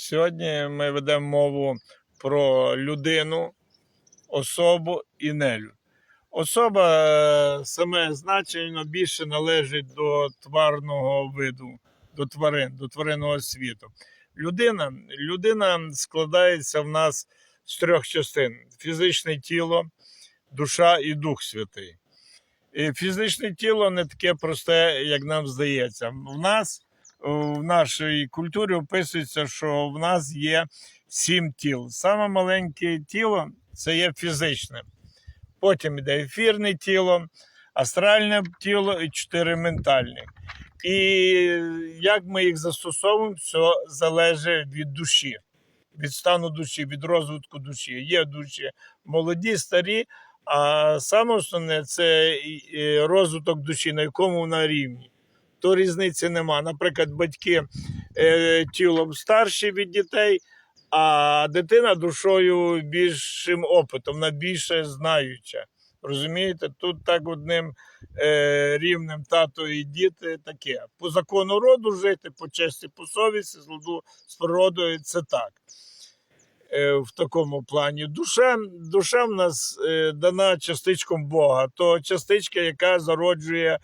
Сьогодні ми ведемо мову про людину, особу і нелюд. Особа е, саме значення більше належить до тварного виду, до тварин, до тваринного світу. Людина, людина складається в нас з трьох частин: фізичне тіло, душа і дух святий. І фізичне тіло не таке просте, як нам здається. В нас в нашій культурі описується, що в нас є сім тіл. Саме маленьке тіло це є фізичне. Потім йде ефірне тіло, астральне тіло і чотири ментальних. І як ми їх застосовуємо, все залежить від душі, від стану душі, від розвитку душі. Є душі молоді, старі, а саме основне це розвиток душі, на якому вона рівні. То різниці нема. Наприклад, батьки е, тілом старші від дітей, а дитина душою більшим опитом, вона більше знаюча. Розумієте, тут так одним е, рівнем тато і діти таке. По закону роду жити, по честі, по совісті, з ладу з природою це так. Е, в такому плані. Душа, душа в нас е, дана частичком Бога, то частичка, яка зароджує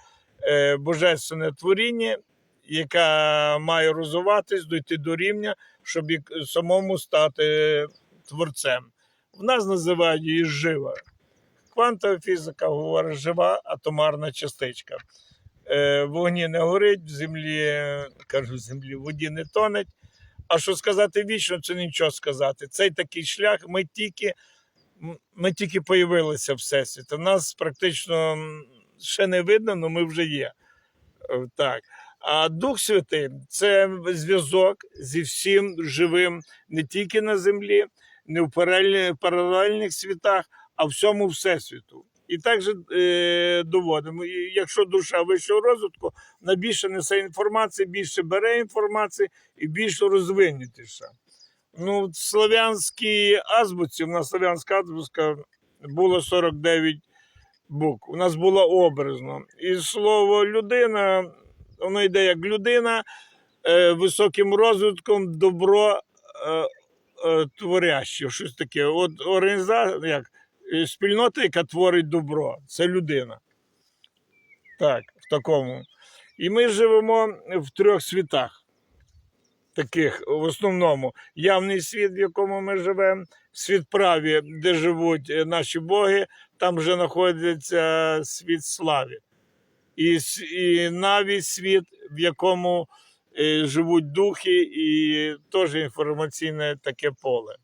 божественне творіння, яка має розвиватись, дойти до рівня, щоб самому стати творцем. В нас називають її жива. Квантова фізика говорить жива атомарна частичка. Е, вогні не горить, в землі, кажу, в землі, воді не тонеть. А що сказати вічно, це нічого сказати. Цей такий шлях, ми тільки, ми тільки появилися в всесвіті. Нас практично ще не видно, але ми вже є. Е, Так. А Дух Святий це зв'язок зі всім живим не тільки на землі, не в паралельних світах, а в всьому всесвіту. І так же е, доводимо. І якщо душа вищого розвитку, вона більше несе інформації, більше бере інформації і більш розвинутіша. Ну, в слов'янській азбуці, у нас слов'янська азбука було 49 букв. У нас було образно. І слово людина, воно йде як людина е, високим розвитком, добро е, е, творяще, щось таке. От організація, як спільнота, яка творить добро, це людина. Так, в такому. І ми живемо в трьох світах. Таких в основному явний світ, в якому ми живемо, світ праві, де живуть наші боги, там вже знаходиться світ слави. І, і навіть світ, в якому е, живуть духи, і теж інформаційне таке поле.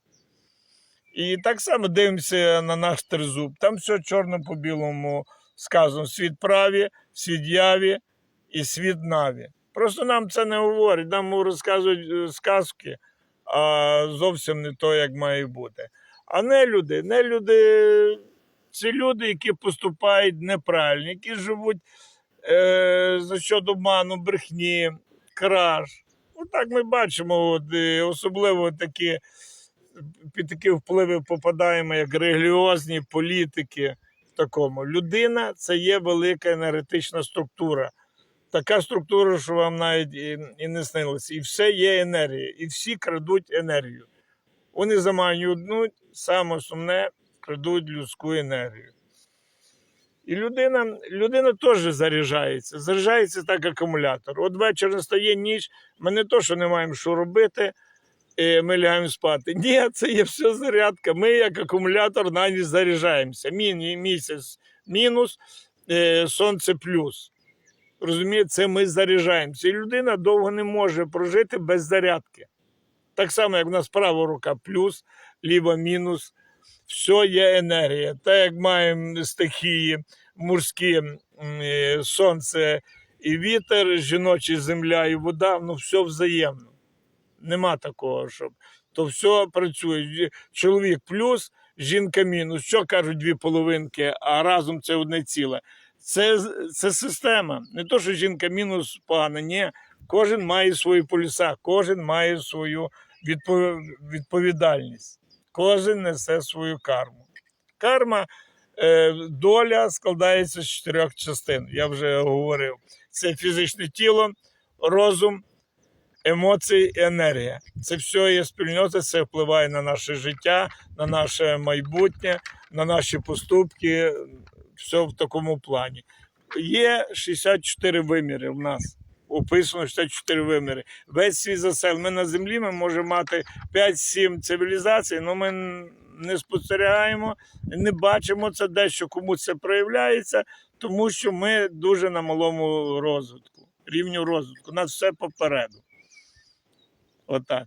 І так само дивимося на наш тризуб. Там все чорно по білому сказано: світ праві, світ яві і світ наві. Просто нам це не говорять, нам розказують е, сказки, а зовсім не то, як має бути. А не люди, не люди, це люди, які поступають неправильно, які живуть е, за счет обману, брехні, краж. Отак ми бачимо, от, е, особливо такі, під такі впливи попадаємо, як релігіозні політики. В такому. Людина це є велика енергетична структура. Така структура, що вам навіть і, і не снилося. І все є енергія, і всі крадуть енергію. Вони заманюють, саме основне крадуть людську енергію. І людина, людина теж заряджається. Заряджається так акумулятор. От вечір настає ніч, ми не то, що не маємо що робити, і ми лягаємо спати. Ні, це є все зарядка. Ми, як акумулятор, на ніч заряджаємося. Міні, місяць мінус, е, сонце плюс. Розумієте, ми заряджаємося. І людина довго не може прожити без зарядки. Так само, як у нас права рука плюс, ліва мінус. Все є енергія. Так як маємо стихії морські, сонце і вітер, жіночі земля і вода, ну все взаємно. Нема такого, щоб то все працює. Чоловік плюс, жінка мінус. Що кажуть дві половинки, а разом це одне ціле. Це, це система. Не то, що жінка мінус погана, ні. Кожен має свої полюса, кожен має свою відповідальність, кожен несе свою карму. Карма, е, доля складається з чотирьох частин. Я вже говорив: це фізичне тіло, розум, емоції і енергія. Це все є спільнота, це впливає на наше життя, на наше майбутнє, на наші поступки. Все в такому плані. Є 64 виміри в нас. Описано 64 виміри. Весь світ засел. Ми на землі ми можемо мати 5-7 цивілізацій, але ми не спостерігаємо, не бачимо це дещо, комусь це проявляється, тому що ми дуже на малому розвитку, рівню розвитку. У нас все попереду. Отак.